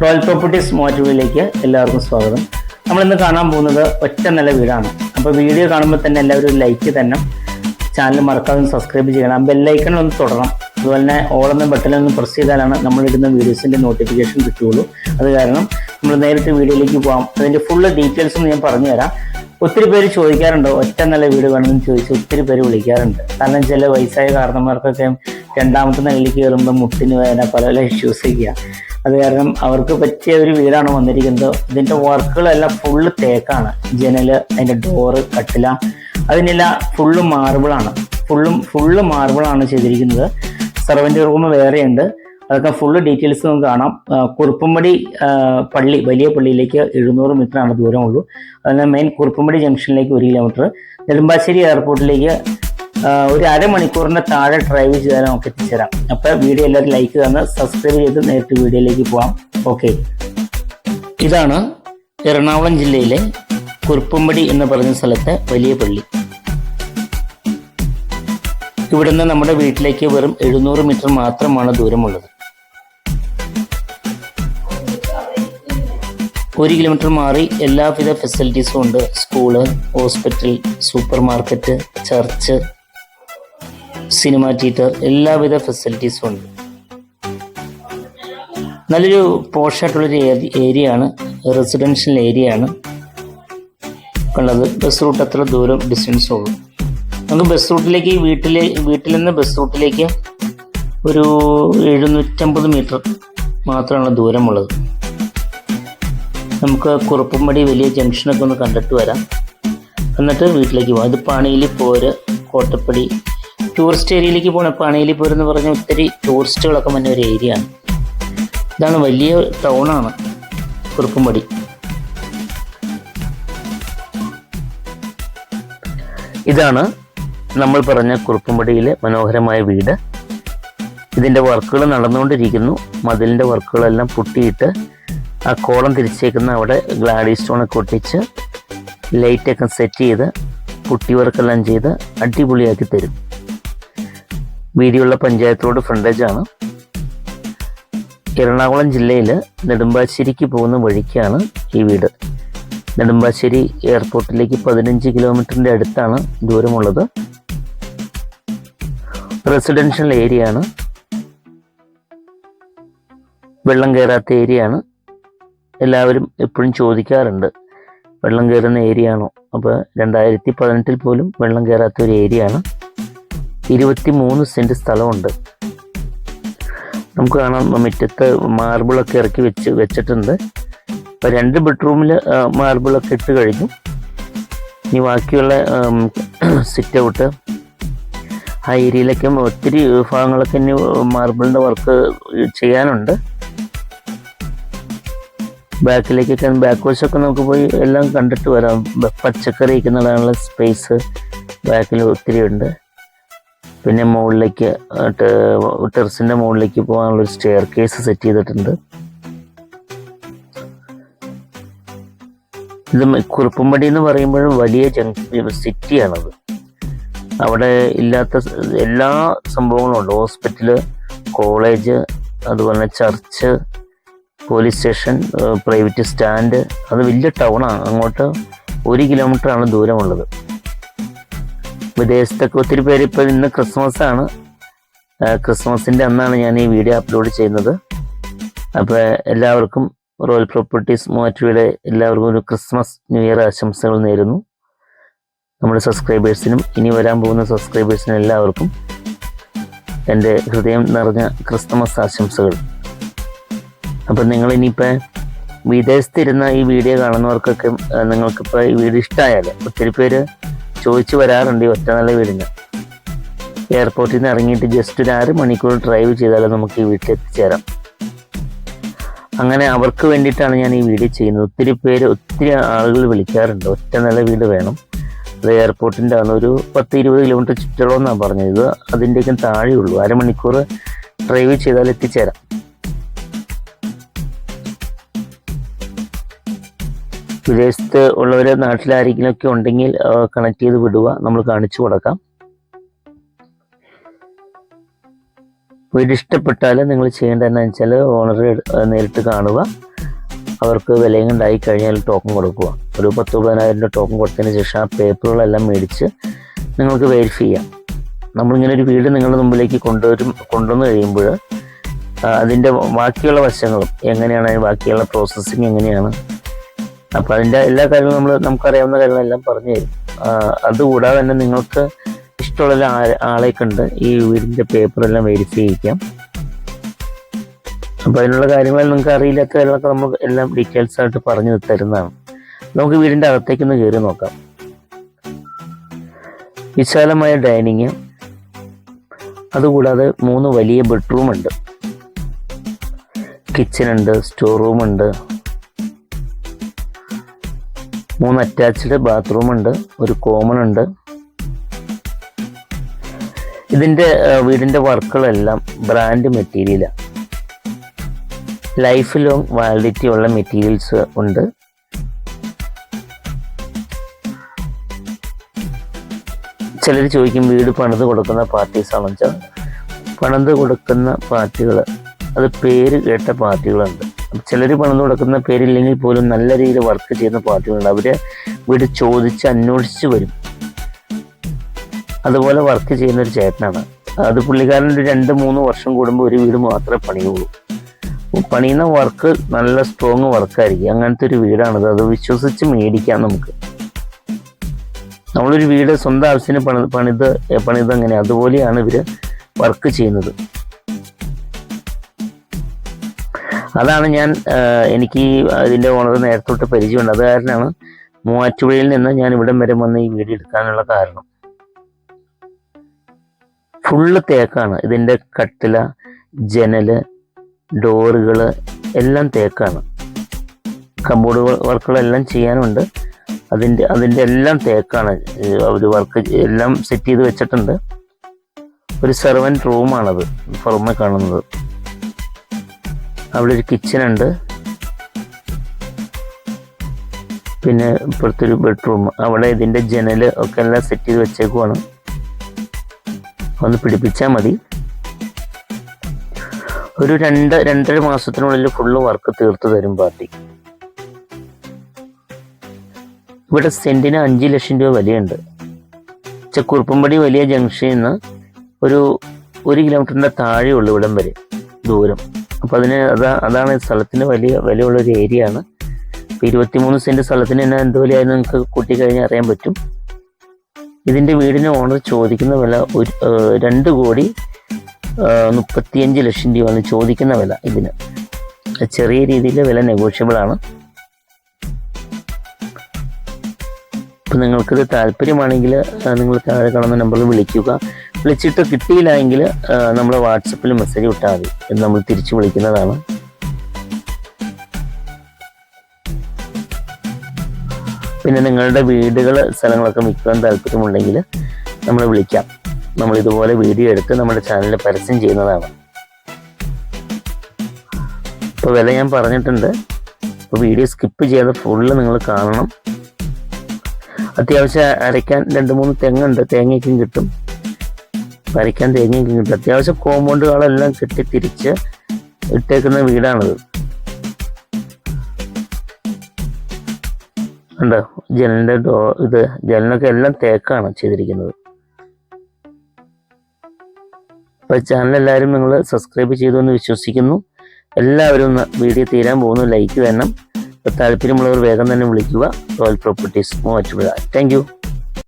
Royal properties മോറ്റീവിലേക്ക് എല്ലാവർക്കും സ്വാഗതം. നമ്മളിന്ന് കാണാൻ പോകുന്നത് ഒറ്റ നില വീടാണ്. അപ്പോൾ വീഡിയോ കാണുമ്പോൾ തന്നെ എല്ലാവരും ലൈക്ക് തന്നെ. ചാനൽ മറക്കാതെ സബ്സ്ക്രൈബ് ചെയ്യണം. ബെല്ലൈക്കൺ ഒന്ന് തുടരണം അതുപോലെ തന്നെ ഓളെന്ന ബട്ടനൊന്ന് പ്രസ് ചെയ്താലാണ് നമ്മളിടുന്ന വീഡിയോസിന്റെ നോട്ടിഫിക്കേഷൻ കിട്ടുകയുള്ളൂ. അത് കാരണം നമ്മൾ നേരിട്ട് വീഡിയോയിലേക്ക് പോകാം അതിന്റെ ഫുള്ള് ഡീറ്റെയിൽസും ഞാൻ പറഞ്ഞു തരാം ഒത്തിരി പേര് ചോദിക്കാറുണ്ട് ഒറ്റ നില വീട് വേണമെന്ന്? ചോദിച്ച് ഒത്തിരി പേര് വിളിക്കാറുണ്ട്. കാരണം ചില വയസ്സായ കാരണന്മാർക്കൊക്കെ രണ്ടാമത്തെ നിലയിലേക്ക് കയറുമ്പോൾ മുട്ടിന് വേദന പല പല ഇഷ്യൂസ് ഒക്കെയാണ് അത് കാരണം അവർക്ക് പറ്റിയ ഒരു വീടാണ് വന്നിരിക്കുന്നത്. ഇതിന്റെ വർക്കുകളെല്ലാം ഫുള്ള് തേക്കാണ് ജനൽ അതിന്റെ ഡോറ് കട്ടില. അതിനെല്ലാം ഫുള്ള് മാർബിളാണ് ഫുള്ളും ഫുള്ള് മാർബിളാണ് ചെയ്തിരിക്കുന്നത്. സെർവന്റ് റൂം വേറെയുണ്ട്. അതൊക്കെ ഫുള്ള് ഡീറ്റെയിൽസ് നമുക്ക് കാണാം. കുറുപ്പുംപടി പള്ളി വലിയ പള്ളിയിലേക്ക് എഴുന്നൂറ് മീറ്ററാണ് ദൂരമുള്ളൂ. അതിന് മെയിൻ കുറുപ്പുംപടി ജംഗ്ഷനിലേക്ക് ഒരു കിലോമീറ്റർ നെടുമ്പാശ്ശേരി എയർപോർട്ടിലേക്ക് ഒരു അരമണിക്കൂറിന്റെ താഴെ ഡ്രൈവ് ചെയ്താൽ നമുക്ക് എത്തിച്ചേരാം. അപ്പൊ വീഡിയോ എല്ലാവരും ലൈക്ക് തന്ന് സബ്സ്ക്രൈബ് ചെയ്ത് നേരിട്ട് വീഡിയോയിലേക്ക് പോവാം. ഓക്കെ ഇതാണ് എറണാകുളം ജില്ലയിലെ കുറുപ്പുംപടി എന്ന് പറഞ്ഞ സ്ഥലത്തെ വലിയ പള്ളി. ഇവിടുന്ന് നമ്മുടെ വീട്ടിലേക്ക് വെറും എഴുന്നൂറ് മീറ്റർ മാത്രമാണ് ദൂരമുള്ളത്. ഒരു കിലോമീറ്റർ മാറി എല്ലാവിധ ഫെസിലിറ്റീസും ഉണ്ട്. School hospital super market church cinema theatre എല്ലാവിധ ഫെസിലിറ്റീസും ഉണ്ട്. നല്ലൊരു പോഷായിട്ടുള്ളൊരു ഏരിയ ആണ് റെസിഡൻഷ്യൽ ഏരിയ ആണ്. ഉള്ളത്. ബസ് റൂട്ട് അത്ര ദൂരം ഡിസ്റ്റൻസ് ഉള്ളൂ. നമുക്ക് ബസ് റൂട്ടിലേക്ക് വീട്ടിലെ വീട്ടിൽ നിന്ന് ബസ് റൂട്ടിലേക്ക് ഒരു എഴുന്നൂറ്റമ്പത് മീറ്റർ മാത്രമാണ് ദൂരമുള്ളത്. നമുക്ക് കുറുപ്പുംപടി വലിയ ജംഗ്ഷനൊക്കെ ഒന്ന് കണ്ടിട്ട് വരാം. എന്നിട്ട് വീട്ടിലേക്ക് പോകാം ഇത് പണിയിൽ പോര് കോട്ടപ്പടി ടൂറിസ്റ്റ് ഏരിയയിലേക്ക് പോകണം ഇപ്പോൾ പോര് എന്ന് പറഞ്ഞാൽ ഒത്തിരി ടൂറിസ്റ്റുകളൊക്കെ വന്ന ഒരു ഏരിയ ആണ്. ഇതാണ് വലിയ ടൗണാണ് കുറുപ്പുംപടി. ഇതാണ് നമ്മൾ പറഞ്ഞ കുറുപ്പുംപടിയിലെ മനോഹരമായ വീട്. ഇതിന്റെ വർക്കുകൾ നടന്നുകൊണ്ടിരിക്കുന്നു. മതിലിന്റെ വർക്കുകളെല്ലാം പൊട്ടിയിട്ട് ആ കോളം തിരിച്ചേക്കുന്ന അവിടെ ഗ്ലാഡി സ്റ്റോണൊക്കെ ഒട്ടിച്ച് ലൈറ്റൊക്കെ സെറ്റ് ചെയ്ത് പുട്ടി വർക്കെല്ലാം ചെയ്ത് അടിപൊളിയാക്കി തരും. വീതിയുള്ള പഞ്ചായത്ത് റോഡ് ഫ്രണ്ടേജാണ് എറണാകുളം ജില്ലയിൽ നെടുമ്പാശ്ശേരിക്ക് പോകുന്ന വഴിക്കാണ് ഈ വീട്. നെടുമ്പാശ്ശേരി എയർപോർട്ടിലേക്ക് പതിനഞ്ച് കിലോമീറ്ററിന്റെ അടുത്താണ് ദൂരമുള്ളത്. റെസിഡൻഷ്യൽ ഏരിയ ആണ്. വെള്ളം കയറാത്ത ഏരിയ ആണ്. എല്ലാവരും എപ്പോഴും ചോദിക്കാറുണ്ട് വെള്ളം കയറുന്ന ഏരിയ ആണോ? അപ്പോൾ രണ്ടായിരത്തി പതിനെട്ടിൽ പോലും വെള്ളം കയറാത്ത ഒരു ഏരിയ ആണ്. ഇരുപത്തി മൂന്ന് സെന്റ് സ്ഥലമുണ്ട്. നമുക്ക് കാണാം മുറ്റത്ത് മാർബിളൊക്കെ ഇറക്കി വെച്ച് വെച്ചിട്ടുണ്ട്. അപ്പോൾ രണ്ട് ബെഡ്റൂമിൽ മാർബിളൊക്കെ ഇട്ട് കഴിഞ്ഞു. ഇനി ബാക്കിയുള്ള സിറ്റ് ഔട്ട് ആ ഏരിയയിലൊക്കെ ഒത്തിരി ഭാഗങ്ങളൊക്കെ ഇനി മാർബിളിന്റെ വർക്ക് ചെയ്യാനുണ്ട്. ബാക്കിലേക്കൊക്കെ ബാക്ക് വശമൊക്കെ നമുക്ക് പോയി എല്ലാം കണ്ടിട്ട് വരാം. പച്ചക്കറി ഒക്കെ സ്പേസ് ബാക്കിൽ ഒത്തിരി ഉണ്ട്. പിന്നെ മുകളിലേക്ക് ടെറസിന്റെ മുകളിലേക്ക് പോകാനുള്ള ഒരു സ്റ്റെയർ കേസ് സെറ്റ് ചെയ്തിട്ടുണ്ട്. ഇത് കുറുപ്പുംപടി എന്ന് പറയുമ്പോഴും വലിയ ജംഗ് സിറ്റിയാണത് അവിടെ ഇല്ലാത്ത എല്ലാ സംഭവങ്ങളും ഉണ്ട്. ഹോസ്പിറ്റൽ കോളേജ് അതുപോലെ church police station private stand. അത് വലിയ ടൗണാണ് അങ്ങോട്ട് ഒരു കിലോമീറ്റർ ആണ് ദൂരമുള്ളത്. വിദേശത്തൊക്കെ ഒത്തിരി പേര് ഇപ്പോൾ ഇന്ന് ക്രിസ്മസ് ആണ്. ക്രിസ്മസിന്റെ അന്നാണ് ഞാൻ ഈ വീഡിയോ അപ്ലോഡ് ചെയ്യുന്നത്. അപ്പോൾ എല്ലാവർക്കും റോയൽ പ്രോപ്പർട്ടീസ് മൂവാറ്റുപുഴയുടെ എല്ലാവർക്കും ഒരു ക്രിസ്മസ് ന്യൂ ഇയർ ആശംസകൾ നേരുന്നു. നമ്മുടെ സബ്സ്ക്രൈബേഴ്സിനും ഇനി വരാൻ പോകുന്ന സബ്സ്ക്രൈബേഴ്സിനും എല്ലാവർക്കും എന്റെ ഹൃദയം നിറഞ്ഞ ക്രിസ്മസ് ആശംസകൾ. അപ്പം നിങ്ങൾ ഇനിയിപ്പോൾ വിദേശത്തിരുന്ന ഈ വീഡിയോ കാണുന്നവർക്കൊക്കെ നിങ്ങൾക്കിപ്പോൾ ഈ വീഡിയോ ഇഷ്ടമായാൽ ഒത്തിരി പേര് ചോദിച്ചു വരാറുണ്ട് ഈ ഒറ്റ നല്ല വീടിന്. എയർപോർട്ടിൽ നിന്ന് ഇറങ്ങിയിട്ട് ജസ്റ്റ് ഒരു അര മണിക്കൂർ ഡ്രൈവ് ചെയ്താൽ നമുക്ക് ഈ വീട്ടിൽ എത്തിച്ചേരാം. അങ്ങനെ അവർക്ക് വേണ്ടിയിട്ടാണ് ഞാൻ ഈ വീഡിയോ ചെയ്യുന്നത്. ഒത്തിരി പേര് ഒത്തിരി ആളുകൾ വിളിക്കാറുണ്ട്. ഒറ്റ നല്ല വീട് വേണം. അത് എയർപോർട്ടിന്റെ ആണ്. ഒരു പത്ത് ഇരുപത് കിലോമീറ്റർ ചുറ്റളമെന്നാണ് പറഞ്ഞത്. അതിന്റെയൊക്കെ താഴെയുള്ളൂ. അരമണിക്കൂർ ഡ്രൈവ് ചെയ്താൽ എത്തിച്ചേരാം. വിദേശത്ത് ഉള്ളവർ നാട്ടിലാരെങ്കിലും ഒക്കെ ഉണ്ടെങ്കിൽ കണക്ട് ചെയ്ത് വിടുക. നമ്മൾ കാണിച്ചു കൊടുക്കാം. വീട് ഇഷ്ടപ്പെട്ടാൽ നിങ്ങൾ ചെയ്യേണ്ടതെന്ന് വെച്ചാൽ ഓണറെ നേരിട്ട് കാണുക. അവർക്ക് വിലയും ഉണ്ടായി കഴിഞ്ഞാൽ ടോക്കൺ കൊടുക്കുക. ഒരു പത്ത് പതിനായിരം രൂപ ടോക്കൺ കൊടുത്തതിന് ശേഷം ആ പേപ്പറുകളെല്ലാം മേടിച്ച് നിങ്ങൾക്ക് വെരിഫൈ ചെയ്യാം. നമ്മളിങ്ങനെ ഒരു വീട് നിങ്ങളുടെ മുമ്പിലേക്ക് കൊണ്ടുവരും കൊണ്ടുവന്ന് കഴിയുമ്പോൾ അതിന്റെ ബാക്കിയുള്ള വശങ്ങളും എങ്ങനെയാണ് ബാക്കിയുള്ള പ്രോസസ്സിങ് എങ്ങനെയാണ് അപ്പോൾ അതിന്റെ എല്ലാ കാര്യങ്ങളും നമ്മൾ നമുക്കറിയാവുന്ന കാര്യങ്ങളെല്ലാം പറഞ്ഞു തരും. അതുകൂടാതെ തന്നെ നിങ്ങൾക്ക് ഇഷ്ടമുള്ള ആ- ആളെ കണ്ട് ഈ വീടിന്റെ പേപ്പറെല്ലാം വെരിഫൈ ചെയ്യിക്കാം. അപ്പോൾ അതിനുള്ള കാര്യങ്ങൾ നിങ്ങൾക്ക് അറിയില്ലാത്ത കാര്യങ്ങളൊക്കെ നമ്മൾ എല്ലാം ഡീറ്റെയിൽസ് ആയിട്ട് പറഞ്ഞു തരുന്നതാണ്. നമുക്ക് വീടിന്റെ വീടിന്റെ അകത്തേക്കൊന്ന് കയറി നോക്കാം. വിശാലമായ ഡൈനിങ് അതുകൂടാതെ മൂന്ന് വലിയ ബെഡ്റൂം ഉണ്ട്. കിച്ചൺ ഉണ്ട് സ്റ്റോർ റൂം ഉണ്ട്. മൂന്ന് അറ്റാച്ച്ഡ് ബാത്റൂം ഉണ്ട് ഒരു കോമൺ ഉണ്ട്. ഇതിന്റെ വീടിന്റെ വർക്കുകളെല്ലാം ബ്രാൻഡ് മെറ്റീരിയലാണ് ലൈഫ് ലോങ് വാലിഡിറ്റി ഉള്ള മെറ്റീരിയൽസ് ഉണ്ട്. ചിലർ ചോദിക്കും വീട് പണിത് കൊടുക്കുന്ന പാർട്ടീസ് ആണെന്ന് വെച്ചാൽ പണിത് കൊടുക്കുന്ന പാർട്ടികൾ അത് പേര് കേട്ട പാർട്ടികളുണ്ട്. ചിലർ പണം കൊടുക്കുന്ന പേരില്ലെങ്കിൽ പോലും നല്ല രീതിയിൽ വർക്ക് ചെയ്യുന്ന പാർട്ടികളുണ്ട്. അവർ വീട് ചോദിച്ച് അന്വേഷിച്ച് വരും. അതുപോലെ വർക്ക് ചെയ്യുന്ന ഒരു ചേട്ടനാണ്. അത് പുള്ളിക്കാരൻ രണ്ട് മൂന്ന് വർഷം കൂടുമ്പോൾ ഒരു വീട് മാത്രമേ പണിയുള്ളൂ. പണിയുന്ന വർക്ക് നല്ല സ്ട്രോങ് വർക്കായിരിക്കും. അങ്ങനത്തെ ഒരു വീടാണിത്. അത് വിശ്വസിച്ച് മേടിക്കാം നമുക്ക്. നമ്മളൊരു വീട് സ്വന്തം ആവശ്യത്തിന് പണി പണിത് പണിത് അങ്ങനെ അതുപോലെയാണ് ഇവർ വർക്ക് ചെയ്യുന്നത്. അതാണ് ഞാൻ എനിക്ക് ഇതിന്റെ ഓണർ നേരത്തോട്ട് പരിചയമുണ്ട്. അത് കാരണമാണ് മൂവാറ്റുപുഴയിൽ നിന്ന് ഞാൻ ഇവിടം വരെ വന്ന് ഈ വീട് എടുക്കാനുള്ള കാരണം. ഫുള്ള് തേക്കാണ്. ഇതിന്റെ കട്ടില ജനൽ ഡോറുകൾ എല്ലാം തേക്കാണ്. കമ്പോർഡ് വർക്കുകളെല്ലാം ചെയ്യാനുണ്ട്. അതിന്റെ അതിന്റെ എല്ലാം തേക്കാണ്. അവർ വർക്ക് എല്ലാം സെറ്റ് ചെയ്ത് വെച്ചിട്ടുണ്ട്. ഒരു സെർവന്റ് റൂമാണത്. പുറമെ കാണുന്നത്. അവിടെ ഒരു കിച്ചൺ ഉണ്ട്. പിന്നെ ഇപ്പുറത്തൊരു ബെഡ്റൂം അവിടെ ഇതിന്റെ ജനൽ ഒക്കെ എല്ലാം സെറ്റ് ചെയ്ത് വെച്ചേക്കുവാണ്. ഒന്ന് പിടിപ്പിച്ചാൽ മതി. ഒരു രണ്ട് രണ്ടര മാസത്തിനുള്ളിൽ ഫുള്ള് വർക്ക് തീർത്തു തരും പാർട്ടി. ഇവിടെ സെന്റിന് അഞ്ച് ലക്ഷം രൂപ വിലയുണ്ട്. കുറുപ്പമ്പടി വലിയ ജംഗ്ഷനിൽ നിന്ന് ഒരു ഒരു കിലോമീറ്ററിന്റെ താഴെയുള്ളൂ ഇവിടം വരെ ദൂരം. അപ്പം അതിന് അതാ അതാണ് സ്ഥലത്തിന് വലിയ വിലയുള്ള ഒരു ഏരിയ ആണ്. ഇപ്പം ഇരുപത്തിമൂന്ന് സെന്റ് സ്ഥലത്തിന് തന്നെ എന്ത് വിലയായിരുന്നു നിങ്ങൾക്ക് കൂട്ടിക്കഴിഞ്ഞാൽ അറിയാൻ പറ്റും. ഇതിന്റെ വീടിന് ഓണർ ചോദിക്കുന്ന വില ഒരു രണ്ട് കോടി മുപ്പത്തിയഞ്ച് ലക്ഷം രൂപയാണ് ചോദിക്കുന്ന വില ഇതിന്. ചെറിയ രീതിയിൽ വില നെഗോഷ്യബിൾ ആണ്. ഇപ്പം നിങ്ങൾക്കിത് താല്പര്യമാണെങ്കിൽ നിങ്ങൾ താഴെ കാണുന്ന നമ്പറിൽ വിളിക്കുക. വിളിച്ചിട്ട് കിട്ടിയില്ല എങ്കിൽ നമ്മൾ വാട്സപ്പിൽ മെസ്സേജ് വിട്ടാൽ മതി എന്ന് നമ്മൾ തിരിച്ചു വിളിക്കുന്നതാണ്. പിന്നെ നിങ്ങളുടെ വീടുകൾ സ്ഥലങ്ങളൊക്കെ വിൽക്കാൻ താല്പര്യമുണ്ടെങ്കിൽ നമ്മൾ വിളിക്കാം. നമ്മൾ ഇതുപോലെ വീഡിയോ എടുത്ത് നമ്മുടെ ചാനലിൽ പരസ്യം ചെയ്യുന്നതാണ്. ഇപ്പോൾ വില ഞാൻ പറഞ്ഞിട്ടുണ്ട്. അപ്പോൾ വീഡിയോ സ്കിപ്പ് ചെയ്യാതെ ഫുള്ള് നിങ്ങൾ കാണണം. അത്യാവശ്യം അരയ്ക്കാൻ രണ്ട് മൂന്ന് തെങ്ങുണ്ട്. തേങ്ങയ്ക്കും കിട്ടും. അരയ്ക്കാൻ തേങ്ങയും കിട്ടും അത്യാവശ്യം കോമ്പൗണ്ടുകളെല്ലാം കെട്ടി തിരിച്ച് ഇട്ടേക്കുന്ന വീടാണിത്. ഉണ്ടോ ജനലിന്റെ ഡോ ഇത് ജനലൊക്കെ എല്ലാം തേക്കാണ് ചെയ്തിരിക്കുന്നത്. അപ്പോൾ ചാനൽ എല്ലാവരും നിങ്ങൾ സബ്സ്ക്രൈബ് ചെയ്തു എന്ന് വിശ്വസിക്കുന്നു. എല്ലാവരും ഒന്ന് വീഡിയോ തീരാൻ പോകുന്നു. ലൈക്ക് വേണം. താല്പര്യമുള്ളവർ വേഗം തന്നെ വിളിക്കുക. Royal Properties Muvattupuzha. Thank you